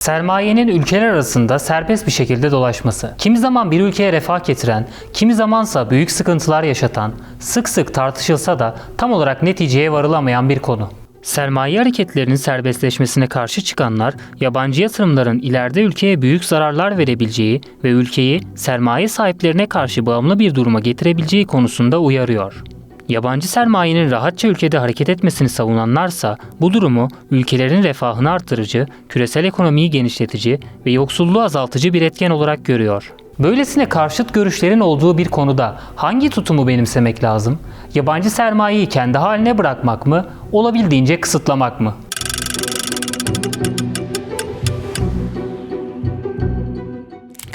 Sermayenin ülkeler arasında serbest bir şekilde dolaşması. Kimi zaman bir ülkeye refah getiren, kimi zamansa büyük sıkıntılar yaşatan, sık sık tartışılsa da tam olarak neticeye varılamayan bir konu. Sermaye hareketlerinin serbestleşmesine karşı çıkanlar, yabancı yatırımların ileride ülkeye büyük zararlar verebileceği ve ülkeyi sermaye sahiplerine karşı bağımlı bir duruma getirebileceği konusunda uyarıyor. Yabancı sermayenin rahatça ülkede hareket etmesini savunanlarsa bu durumu ülkelerin refahını artırıcı, küresel ekonomiyi genişletici ve yoksulluğu azaltıcı bir etken olarak görüyor. Böylesine karşıt görüşlerin olduğu bir konuda hangi tutumu benimsemek lazım? Yabancı sermayeyi kendi haline bırakmak mı, olabildiğince kısıtlamak mı?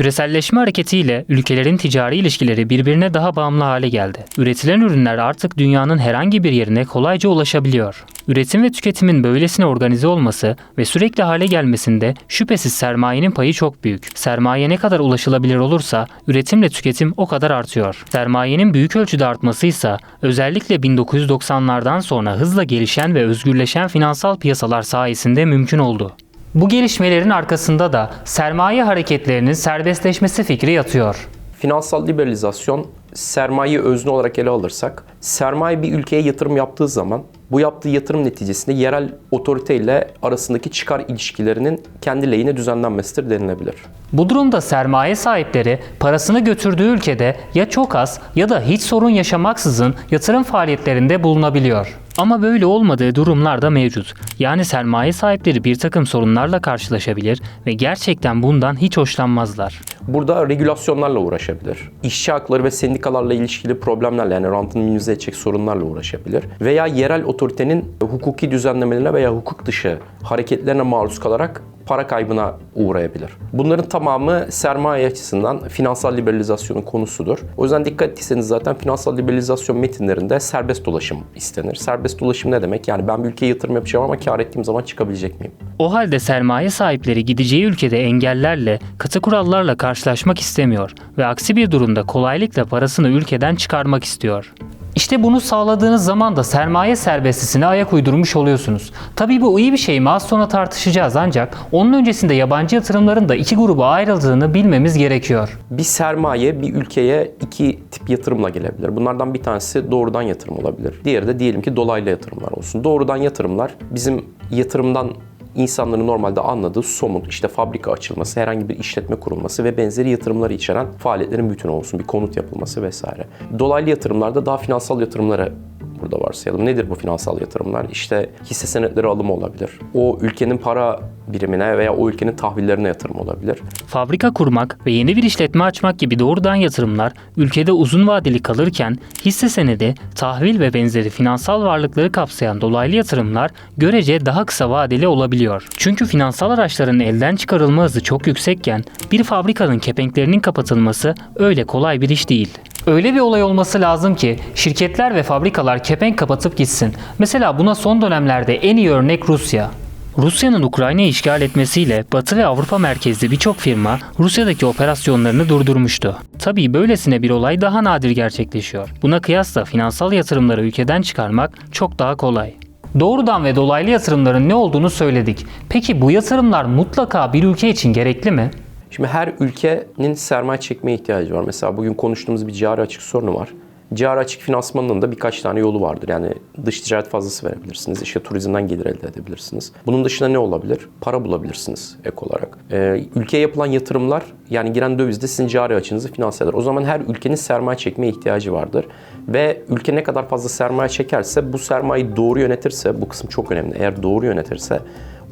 Küreselleşme hareketiyle ülkelerin ticari ilişkileri birbirine daha bağımlı hale geldi. Üretilen ürünler artık dünyanın herhangi bir yerine kolayca ulaşabiliyor. Üretim ve tüketimin böylesine organize olması ve sürekli hale gelmesinde şüphesiz sermayenin payı çok büyük. Sermaye ne kadar ulaşılabilir olursa üretimle tüketim o kadar artıyor. Sermayenin büyük ölçüde artması ise özellikle 1990'lardan sonra hızla gelişen ve özgürleşen finansal piyasalar sayesinde mümkün oldu. Bu gelişmelerin arkasında da sermaye hareketlerinin serbestleşmesi fikri yatıyor. Finansal liberalizasyon sermayeyi özne olarak ele alırsak, sermaye bir ülkeye yatırım yaptığı zaman bu yaptığı yatırım neticesinde yerel otorite ile arasındaki çıkar ilişkilerinin kendi lehine düzenlenmesidir denilebilir. Bu durumda sermaye sahipleri parasını götürdüğü ülkede ya çok az ya da hiç sorun yaşamaksızın yatırım faaliyetlerinde bulunabiliyor. Ama böyle olmadığı durumlar da mevcut. Yani sermaye sahipleri bir takım sorunlarla karşılaşabilir ve gerçekten bundan hiç hoşlanmazlar. Burada regülasyonlarla uğraşabilir. İşçi hakları ve sendikalarla ilişkili problemlerle yani rantını minimize edecek sorunlarla uğraşabilir. Veya yerel otoritenin hukuki düzenlemelerine veya hukuk dışı hareketlerine maruz kalarak para kaybına uğrayabilir. Bunların tamamı sermaye açısından finansal liberalizasyonun konusudur. O yüzden dikkat etseniz zaten finansal liberalizasyon metinlerinde serbest dolaşım istenir. Serbest dolaşım ne demek? Yani ben bir ülkeye yatırım yapacağım ama kar ettiğim zaman çıkabilecek miyim? O halde sermaye sahipleri gideceği ülkede engellerle, katı kurallarla karşılaşmak istemiyor ve aksi bir durumda kolaylıkla parasını ülkeden çıkarmak istiyor. İşte bunu sağladığınız zaman da sermaye serbestisine ayak uydurmuş oluyorsunuz. Tabii bu iyi bir şey mi az sonra tartışacağız ancak onun öncesinde yabancı yatırımların da iki gruba ayrıldığını bilmemiz gerekiyor. Bir sermaye bir ülkeye iki tip yatırımla gelebilir. Bunlardan bir tanesi doğrudan yatırım olabilir. Diğeri de diyelim ki dolaylı yatırımlar olsun. Doğrudan yatırımlar bizim yatırımdan insanların normalde anladığı somut işte fabrika açılması, herhangi bir işletme kurulması ve benzeri yatırımları içeren faaliyetlerin bütünü olsun. Bir konut yapılması vesaire. Dolaylı yatırımlarda daha finansal yatırımları burada varsayalım. Nedir bu finansal yatırımlar? İşte hisse senetleri alımı olabilir. O ülkenin para birimine veya o ülkenin tahvillerine yatırım olabilir. Fabrika kurmak ve yeni bir işletme açmak gibi doğrudan yatırımlar ülkede uzun vadeli kalırken hisse senedi, tahvil ve benzeri finansal varlıkları kapsayan dolaylı yatırımlar görece daha kısa vadeli olabiliyor. Çünkü finansal araçların elden çıkarılma hızı çok yüksekken bir fabrikanın kepenklerinin kapatılması öyle kolay bir iş değil. Öyle bir olay olması lazım ki şirketler ve fabrikalar kepenk kapatıp gitsin. Mesela buna son dönemlerde en iyi örnek Rusya. Rusya'nın Ukrayna'yı işgal etmesiyle Batı ve Avrupa merkezli birçok firma Rusya'daki operasyonlarını durdurmuştu. Tabii böylesine bir olay daha nadir gerçekleşiyor. Buna kıyasla finansal yatırımları ülkeden çıkarmak çok daha kolay. Doğrudan ve dolaylı yatırımların ne olduğunu söyledik. Peki bu yatırımlar mutlaka bir ülke için gerekli mi? Şimdi her ülkenin sermaye çekmeye ihtiyacı var. Mesela bugün konuştuğumuz bir cari açık sorunu var. Cari açık finansmanının da birkaç tane yolu vardır. Yani dış ticaret fazlası verebilirsiniz. İşte turizmden gelir elde edebilirsiniz. Bunun dışında ne olabilir? Para bulabilirsiniz ek olarak. Ee, ülkeye yapılan yatırımlar yani giren dövizde sizin cari açınızı finanse eder. O zaman her ülkenin sermaye çekmeye ihtiyacı vardır. Ve ülke ne kadar fazla sermaye çekerse bu sermayeyi doğru yönetirse bu kısım çok önemli. Eğer doğru yönetirse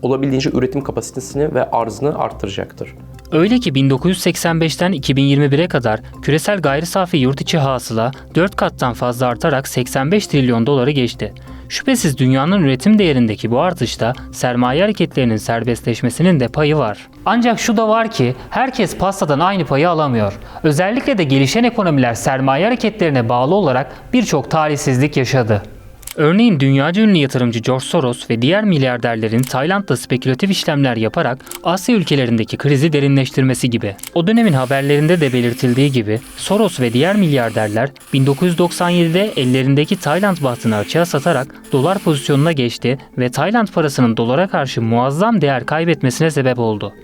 olabildiğince üretim kapasitesini ve arzını arttıracaktır. Öyle ki 1985'ten 2021'e kadar küresel gayri safi yurt içi hasıla 4 kattan fazla artarak 85 trilyon doları geçti. Şüphesiz dünyanın üretim değerindeki bu artışta sermaye hareketlerinin serbestleşmesinin de payı var. Ancak şu da var ki herkes pastadan aynı payı alamıyor. Özellikle de gelişen ekonomiler sermaye hareketlerine bağlı olarak birçok talihsizlik yaşadı. Örneğin dünyaca ünlü yatırımcı George Soros ve diğer milyarderlerin Tayland'da spekülatif işlemler yaparak Asya ülkelerindeki krizi derinleştirmesi gibi. O dönemin haberlerinde de belirtildiği gibi Soros ve diğer milyarderler 1997'de ellerindeki Tayland bahtını açığa satarak dolar pozisyonuna geçti ve Tayland parasının dolara karşı muazzam değer kaybetmesine sebep oldu.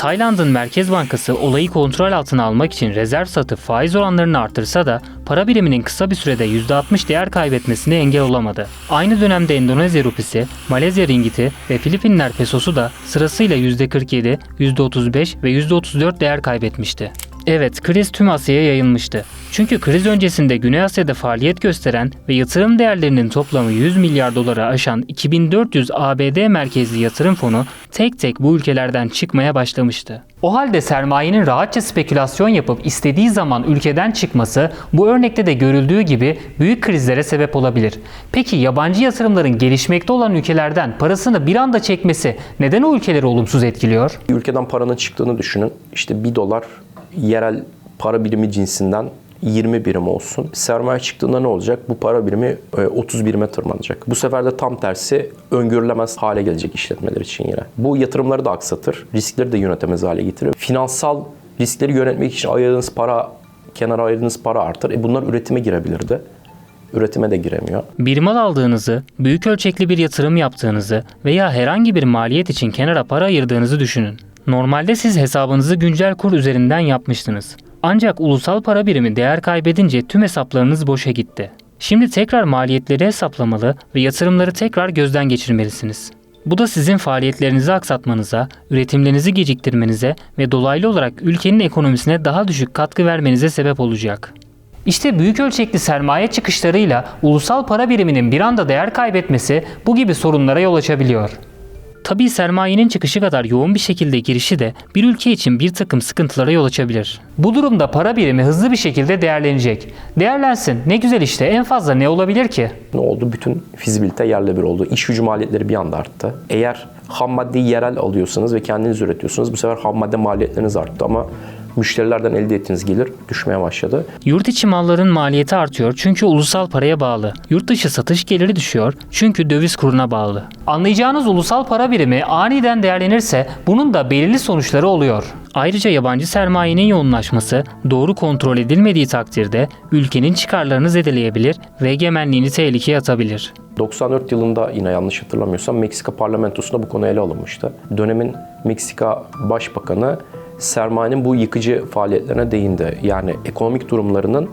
Tayland'ın Merkez Bankası olayı kontrol altına almak için rezerv satıp faiz oranlarını artırsa da para biriminin kısa bir sürede %60 değer kaybetmesine engel olamadı. Aynı dönemde Endonezya rupisi, Malezya ringgiti ve Filipinler pesosu da sırasıyla %47, %35 ve %34 değer kaybetmişti. Evet, kriz tüm Asya'ya yayılmıştı. Çünkü kriz öncesinde Güney Asya'da faaliyet gösteren ve yatırım değerlerinin toplamı 100 milyar dolara aşan 2400 ABD merkezli yatırım fonu tek tek bu ülkelerden çıkmaya başlamıştı. O halde sermayenin rahatça spekülasyon yapıp istediği zaman ülkeden çıkması bu örnekte de görüldüğü gibi büyük krizlere sebep olabilir. Peki yabancı yatırımların gelişmekte olan ülkelerden parasını bir anda çekmesi neden o ülkeleri olumsuz etkiliyor? Ülkeden paranın çıktığını düşünün. İşte 1 dolar yerel para birimi cinsinden 20 birim olsun. Sermaye çıktığında ne olacak? Bu para birimi e, 30 birime tırmanacak. Bu sefer de tam tersi öngörülemez hale gelecek işletmeler için yine. Bu yatırımları da aksatır. Riskleri de yönetemez hale getirir. Finansal riskleri yönetmek için ayırdığınız para, kenara ayırdığınız para artar. E bunlar üretime girebilirdi. Üretime de giremiyor. Bir mal aldığınızı, büyük ölçekli bir yatırım yaptığınızı veya herhangi bir maliyet için kenara para ayırdığınızı düşünün. Normalde siz hesabınızı güncel kur üzerinden yapmıştınız. Ancak ulusal para birimi değer kaybedince tüm hesaplarınız boşa gitti. Şimdi tekrar maliyetleri hesaplamalı ve yatırımları tekrar gözden geçirmelisiniz. Bu da sizin faaliyetlerinizi aksatmanıza, üretimlerinizi geciktirmenize ve dolaylı olarak ülkenin ekonomisine daha düşük katkı vermenize sebep olacak. İşte büyük ölçekli sermaye çıkışlarıyla ulusal para biriminin bir anda değer kaybetmesi bu gibi sorunlara yol açabiliyor. Tabii sermayenin çıkışı kadar yoğun bir şekilde girişi de bir ülke için bir takım sıkıntılara yol açabilir. Bu durumda para birimi hızlı bir şekilde değerlenecek. Değerlensin ne güzel işte en fazla ne olabilir ki? Ne oldu? Bütün fizibilite yerle bir oldu. İş gücü maliyetleri bir anda arttı. Eğer ham maddeyi yerel alıyorsanız ve kendiniz üretiyorsunuz bu sefer ham madde maliyetleriniz arttı ama müşterilerden elde ettiğiniz gelir düşmeye başladı. Yurt içi malların maliyeti artıyor çünkü ulusal paraya bağlı. Yurt dışı satış geliri düşüyor çünkü döviz kuruna bağlı. Anlayacağınız ulusal para birimi aniden değerlenirse bunun da belirli sonuçları oluyor. Ayrıca yabancı sermayenin yoğunlaşması doğru kontrol edilmediği takdirde ülkenin çıkarlarını zedeleyebilir ve egemenliğini tehlikeye atabilir. 94 yılında yine yanlış hatırlamıyorsam Meksika parlamentosunda bu konu ele alınmıştı. Dönemin Meksika Başbakanı sermayenin bu yıkıcı faaliyetlerine değindi. Yani ekonomik durumlarının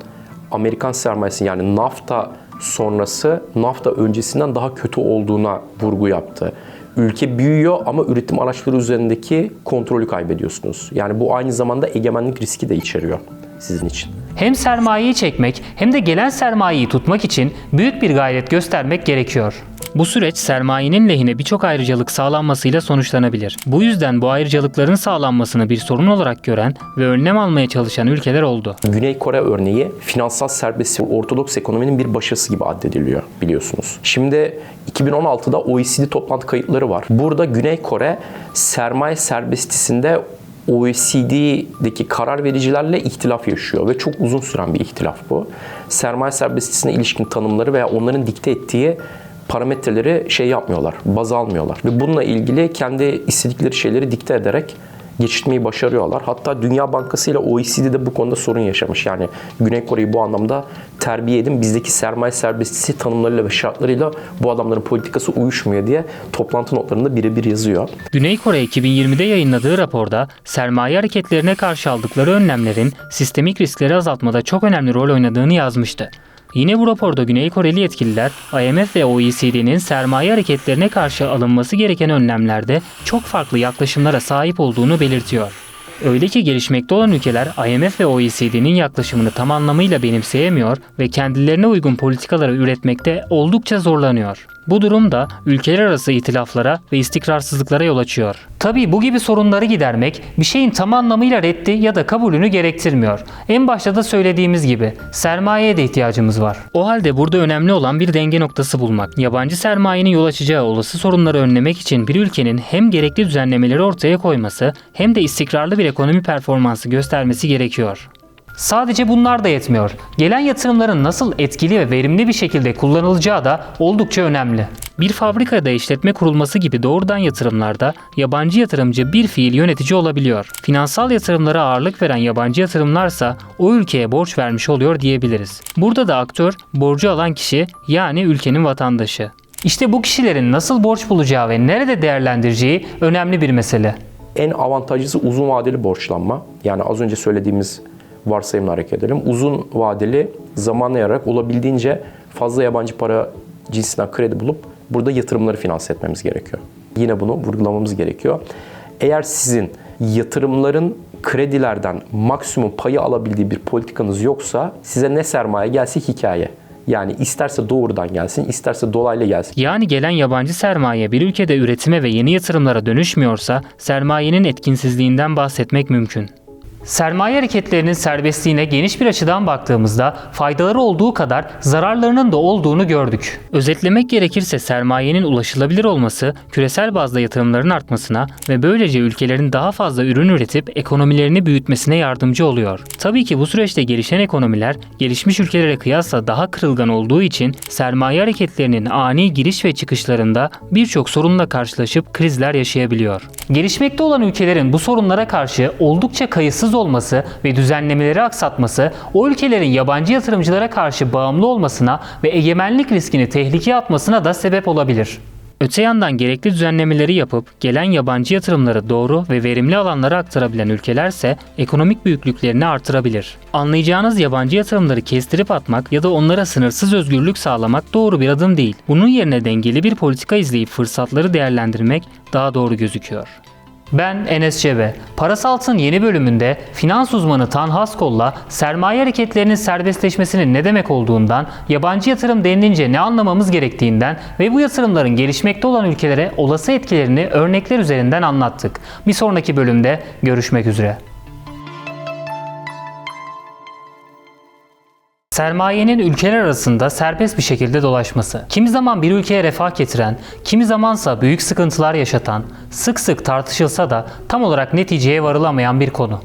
Amerikan sermayesi yani NAFTA sonrası NAFTA öncesinden daha kötü olduğuna vurgu yaptı. Ülke büyüyor ama üretim araçları üzerindeki kontrolü kaybediyorsunuz. Yani bu aynı zamanda egemenlik riski de içeriyor sizin için. Hem sermayeyi çekmek hem de gelen sermayeyi tutmak için büyük bir gayret göstermek gerekiyor. Bu süreç sermayenin lehine birçok ayrıcalık sağlanmasıyla sonuçlanabilir. Bu yüzden bu ayrıcalıkların sağlanmasını bir sorun olarak gören ve önlem almaya çalışan ülkeler oldu. Güney Kore örneği finansal serbestlik ortodoks ekonominin bir başarısı gibi addediliyor biliyorsunuz. Şimdi 2016'da OECD toplantı kayıtları var. Burada Güney Kore sermaye serbestisinde OECD'deki karar vericilerle ihtilaf yaşıyor ve çok uzun süren bir ihtilaf bu. Sermaye serbestisine ilişkin tanımları veya onların dikte ettiği parametreleri şey yapmıyorlar, baz almıyorlar. Ve bununla ilgili kendi istedikleri şeyleri dikte ederek geçirtmeyi başarıyorlar. Hatta Dünya Bankası ile OECD de bu konuda sorun yaşamış. Yani Güney Kore'yi bu anlamda terbiye edin. Bizdeki sermaye serbestisi tanımlarıyla ve şartlarıyla bu adamların politikası uyuşmuyor diye toplantı notlarında birebir yazıyor. Güney Kore 2020'de yayınladığı raporda sermaye hareketlerine karşı aldıkları önlemlerin sistemik riskleri azaltmada çok önemli rol oynadığını yazmıştı. Yine bu raporda Güney Koreli yetkililer IMF ve OECD'nin sermaye hareketlerine karşı alınması gereken önlemlerde çok farklı yaklaşımlara sahip olduğunu belirtiyor. Öyle ki gelişmekte olan ülkeler IMF ve OECD'nin yaklaşımını tam anlamıyla benimseyemiyor ve kendilerine uygun politikaları üretmekte oldukça zorlanıyor. Bu durum da ülkeler arası itilaflara ve istikrarsızlıklara yol açıyor. Tabii bu gibi sorunları gidermek bir şeyin tam anlamıyla reddi ya da kabulünü gerektirmiyor. En başta da söylediğimiz gibi sermayeye de ihtiyacımız var. O halde burada önemli olan bir denge noktası bulmak. Yabancı sermayenin yol açacağı olası sorunları önlemek için bir ülkenin hem gerekli düzenlemeleri ortaya koyması hem de istikrarlı bir ekonomi performansı göstermesi gerekiyor. Sadece bunlar da yetmiyor. Gelen yatırımların nasıl etkili ve verimli bir şekilde kullanılacağı da oldukça önemli. Bir fabrikada işletme kurulması gibi doğrudan yatırımlarda yabancı yatırımcı bir fiil yönetici olabiliyor. Finansal yatırımlara ağırlık veren yabancı yatırımlarsa o ülkeye borç vermiş oluyor diyebiliriz. Burada da aktör borcu alan kişi yani ülkenin vatandaşı. İşte bu kişilerin nasıl borç bulacağı ve nerede değerlendireceği önemli bir mesele. En avantajlısı uzun vadeli borçlanma. Yani az önce söylediğimiz varsayımla hareket edelim. Uzun vadeli zamanlayarak olabildiğince fazla yabancı para cinsinden kredi bulup burada yatırımları finanse etmemiz gerekiyor. Yine bunu vurgulamamız gerekiyor. Eğer sizin yatırımların kredilerden maksimum payı alabildiği bir politikanız yoksa size ne sermaye gelse hikaye. Yani isterse doğrudan gelsin, isterse dolaylı gelsin. Yani gelen yabancı sermaye bir ülkede üretime ve yeni yatırımlara dönüşmüyorsa sermayenin etkinsizliğinden bahsetmek mümkün. Sermaye hareketlerinin serbestliğine geniş bir açıdan baktığımızda faydaları olduğu kadar zararlarının da olduğunu gördük. Özetlemek gerekirse sermayenin ulaşılabilir olması küresel bazda yatırımların artmasına ve böylece ülkelerin daha fazla ürün üretip ekonomilerini büyütmesine yardımcı oluyor. Tabii ki bu süreçte gelişen ekonomiler gelişmiş ülkelere kıyasla daha kırılgan olduğu için sermaye hareketlerinin ani giriş ve çıkışlarında birçok sorunla karşılaşıp krizler yaşayabiliyor. Gelişmekte olan ülkelerin bu sorunlara karşı oldukça kayıtsız olması ve düzenlemeleri aksatması o ülkelerin yabancı yatırımcılara karşı bağımlı olmasına ve egemenlik riskini tehlikeye atmasına da sebep olabilir. Öte yandan gerekli düzenlemeleri yapıp gelen yabancı yatırımları doğru ve verimli alanlara aktarabilen ülkelerse ekonomik büyüklüklerini artırabilir. Anlayacağınız yabancı yatırımları kestirip atmak ya da onlara sınırsız özgürlük sağlamak doğru bir adım değil. Bunun yerine dengeli bir politika izleyip fırsatları değerlendirmek daha doğru gözüküyor. Ben Enes Cebe. Parasalt'ın yeni bölümünde finans uzmanı Tan Haskol'la sermaye hareketlerinin serbestleşmesinin ne demek olduğundan, yabancı yatırım denilince ne anlamamız gerektiğinden ve bu yatırımların gelişmekte olan ülkelere olası etkilerini örnekler üzerinden anlattık. Bir sonraki bölümde görüşmek üzere. Sermayenin ülkeler arasında serbest bir şekilde dolaşması. Kimi zaman bir ülkeye refah getiren, kimi zamansa büyük sıkıntılar yaşatan, sık sık tartışılsa da tam olarak neticeye varılamayan bir konu.